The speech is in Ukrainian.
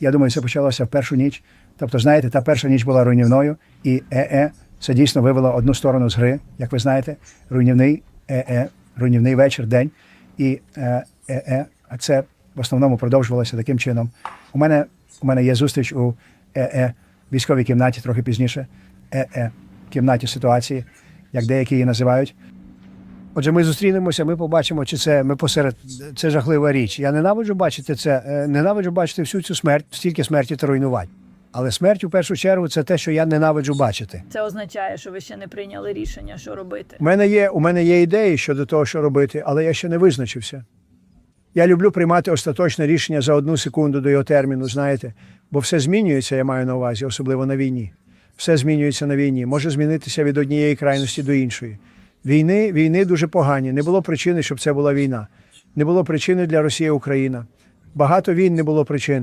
Я думаю, це почалося в першу ніч. Тобто, знаєте, та перша ніч була руйнівною, і ЕЕ це дійсно вивело одну сторону з гри, як ви знаєте, руйнівний ЕЕ, руйнівний вечір, день. І е, ЕЕ, а це в основному продовжувалося таким чином. У мене, у мене є зустріч у ЕЕ військовій кімнаті трохи пізніше. ЕЕ кімнаті ситуації, як деякі її називають. Отже, ми зустрінемося, ми побачимо, чи це ми посеред це жахлива річ. Я ненавиджу бачити це, е, ненавиджу бачити всю цю смерть, стільки смерті та руйнувань. Але смерть у першу чергу це те, що я ненавиджу бачити. Це означає, що ви ще не прийняли рішення, що робити. У мене є, у мене є ідеї щодо того, що робити, але я ще не визначився. Я люблю приймати остаточне рішення за одну секунду до його терміну, знаєте, бо все змінюється, я маю на увазі, особливо на війні. Все змінюється на війні, може змінитися від однієї крайності до іншої. Війни, війни дуже погані. Не було причини, щоб це була війна. Не було причини для Росії Україна. Багато війн не було причини.